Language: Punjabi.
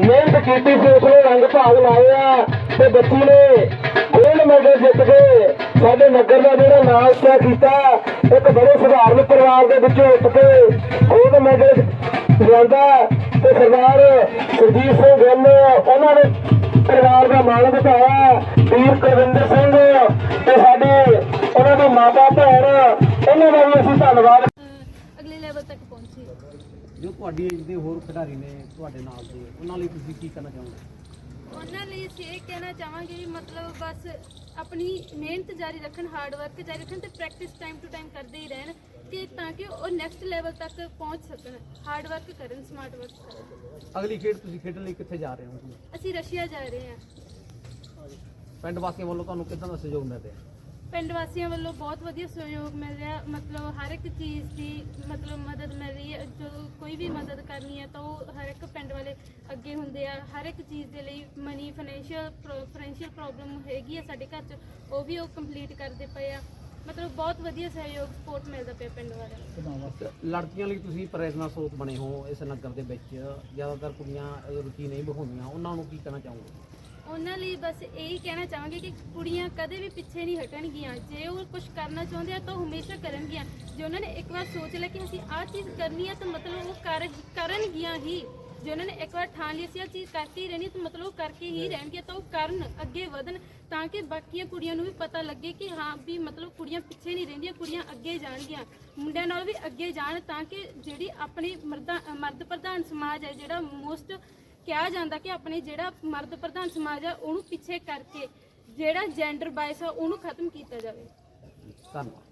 ਮਿਹਨਤ ਕੀਤੀ ਸੀ ਉਸ ਨੇ ਰੰਗ ਭਾਗ ਲਾਏ ਤੇ ਬੱਚੀ ਨੇ ਗੋਲਡ ਮੈਡਲ ਜਿੱਤ ਕੇ ਸਾਡੇ ਨਗਰ ਦਾ ਜਿਹੜਾ ਨਾਮ ਉੱਚਾ ਕੀਤਾ, ਇੱਕ ਬੜੇ ਸਧਾਰਨ ਪਰਿਵਾਰ ਦੇ ਵਿੱਚੋਂ ਉੱਠ ਕੇ ਗੋਲਡ ਮੈਡਲ ਲਿਆਂਦਾ ਤੇ ਸਰਦਾਰ ਸੁਰਜੀਤ ਸਿੰਘ ਗਿੱਲ ਉਹਨਾਂ ਨੇ ਪਰਿਵਾਰ ਦਾ ਮਾਣ ਵਧਾਇਆ, ਵੀਰ ਕੁਲਵਿੰਦਰ ਸਿੰਘ ਤੇ ਸਾਡੇ ਉਹਨਾਂ ਦੇ ਮਾਤਾ ਭੈਣ ਉਹਨਾਂ ਦਾ ਵੀ ਅਸੀਂ ਧੰਨਵਾਦ ਅਗਲੇ ਲੈਵਲ ਤੱਕ ਪਹੁੰਚੀ। ਜੋ ਤੁਹਾਡੀ ਏਜ ਦੇ ਹੋਰ ਖਿਡਾਰੀ ਨੇ ਤੁਹਾਡੇ ਨਾਲ ਦੇ ਉਹਨਾਂ ਲਈ ਤੁਸੀਂ ਕੀ ਕਹਿਣਾ ਚਾਹੋਗੇ? ਉਹਨਾਂ ਲਈ ਅਸੀਂ ਇਹ ਕਹਿਣਾ ਚਾਹਾਂਗੇ ਵੀ ਮਤਲਬ ਬਸ ਆਪਣੀ ਮਿਹਨਤ ਜਾਰੀ ਰੱਖਣ ਹਾਰਡ ਵਰਕ ਜਾਰੀ ਰੱਖਣ ਤੇ ਪ੍ਰੈਕਟਿਸ ਟਾਈਮ ਟੂ ਟਾਈਮ ਕਰਦੇ ਹੀ ਰਹਿਣ ਕਿ ਤਾਂ ਕਿ ਉਹ ਨੈਕਸਟ ਲੈਵਲ ਤੱਕ ਪਹੁੰਚ ਸਕਣ ਹਾਰਡ ਵਰਕ ਕਰਨ ਸਮਾਰਟ ਵਰਕ ਕਰਨ। ਅਗਲੀ ਖੇਡ ਤੁਸੀਂ ਖੇਡਣ ਲਈ ਕਿੱਥੇ ਜਾ ਰਹੇ ਹੋ? ਅਸੀਂ ਰਸ਼ੀਆ ਜਾ ਰਹੇ ਹਾਂ। ਪਿੰਡ ਵਾਸੀਆਂ ਵੱਲੋਂ ਤੁਹਾਨੂੰ ਕਿੱਦਾਂ ਦਾ ਸਹਿਯੋਗ ਮਿਲ ਰਿਹਾ? ਪਿੰਡ ਵਾਸੀਆਂ ਵੱਲੋਂ ਬਹੁਤ ਵਧੀਆ ਸਹਿਯੋਗ ਮਿਲ ਰਿਹਾ। ਮਤਲਬ ਹਰ ਇੱਕ ਚੀਜ਼ ਦੀ ਮਤਲਬ ਮਦਦ ਮਿਲ ਰਹੀ ਹੈ। ਜੋ ਕੋਈ ਵੀ ਮਦਦ ਕਰਨੀ ਹੈ ਤਾਂ ਉਹ ਹਰ ਇੱਕ ਪਿੰਡ ਵਾਲੇ ਅੱਗੇ ਹੁੰਦੇ ਆ। ਹਰ ਇੱਕ ਚੀਜ਼ ਦੇ ਲਈ ਮਨੀ ਫਾਈਨੈਂਸ਼ੀਅਲ ਫਾਈਨੈਂਸ਼ੀਅਲ ਪ੍ਰੋਬਲਮ ਹੈਗੀ ਆ ਸਾਡੇ ਘਰ 'ਚ ਉਹ ਵੀ ਉਹ ਕੰਪਲੀਟ ਕਰਦੇ ਪਏ ਆ। ਮਤਲਬ ਬਹੁਤ ਵਧੀਆ ਸਹਿਯੋਗ ਸਪੋਰਟ ਮਿਲਦਾ ਪਿਆ ਪਿੰਡ ਵਾਲਿਆਂ ਨੂੰ। ਲੜਕੀਆਂ ਲਈ ਤੁਸੀਂ ਪ੍ਰੇਰਨਾ ਸਰੋਤ ਬਣੇ ਹੋ ਇਸ ਨਗਰ ਦੇ ਵਿੱਚ? ਜ਼ਿਆਦਾਤਰ ਕੁੜੀਆਂ ਰੁਚੀ ਨਹੀਂ ਵਿਖਾਉਂਦੀਆਂ ਉਹਨਾਂ ਨੂੰ ਕੀ ਕਹਿਣਾ ਚਾਹੋਗੇ? ਉਹਨਾਂ ਲਈ ਬਸ ਇਹੀ ਕਹਿਣਾ ਚਾਹਾਂਗੇ ਕਿ ਕੁੜੀਆਂ ਕਦੇ ਵੀ ਪਿੱਛੇ ਨਹੀਂ ਹਟਣਗੀਆਂ। ਜੇ ਉਹ ਕੁਝ ਕਰਨਾ ਚਾਹੁੰਦੇ ਆ ਤਾਂ ਉਹ ਹਮੇਸ਼ਾ ਕਰਨਗੀਆਂ। ਜੇ ਉਹਨਾਂ ਨੇ ਇੱਕ ਵਾਰ ਸੋਚ ਲਿਆ ਕਿ ਅਸੀਂ ਆਹ ਚੀਜ਼ ਕਰਨੀ ਹੈ ਤਾਂ ਮਤਲਬ ਉਹ ਕਰ ਕਰਨਗੀਆਂ ਹੀ। ਜੇ ਉਹਨਾਂ ਨੇ ਇੱਕ ਵਾਰ ਠਾਣ ਲਈ ਅਸੀਂ ਆਹ ਚੀਜ਼ ਕਰਕੇ ਹੀ ਰਹਿਣੀ ਤਾਂ ਮਤਲਬ ਉਹ ਕਰਕੇ ਹੀ ਰਹਿਣਗੇ ਤਾਂ ਉਹ ਕਰਨ ਅੱਗੇ ਵਧਣ ਤਾਂ ਕਿ ਬਾਕੀਆਂ ਕੁੜੀਆਂ ਨੂੰ ਵੀ ਪਤਾ ਲੱਗੇ ਕਿ ਹਾਂ ਵੀ ਮਤਲਬ ਕੁੜੀਆਂ ਪਿੱਛੇ ਨਹੀਂ ਰਹਿੰਦੀਆਂ ਕੁੜੀਆਂ ਅੱਗੇ ਜਾਣਗੀਆਂ। ਮੁੰਡਿਆਂ ਨਾਲ ਵੀ ਅੱਗੇ ਜਾਣ ਤਾਂ ਕਿ ਜਿਹੜੀ ਆਪਣੀ ਮਰਦਾਂ ਮਰਦ ਪ੍ਰਧਾਨ ਸਮਾਜ ਹੈ ਜਿਹੜਾ ਮੋਸਟ ਕਿਹਾ ਜਾਂਦਾ ਕਿ ਆਪਣੇ ਜਿਹੜਾ ਮਰਦ ਪ੍ਰਧਾਨ ਸਮਾਜ ਆ ਉਹਨੂੰ ਪਿੱਛੇ ਕਰਕੇ ਜਿਹੜਾ ਜੈਂਡਰ ਬਾਇਸ ਆ ਉਹਨੂੰ ਖਤਮ ਕੀਤਾ ਜਾਵੇ। ਧੰਨਵਾਦ।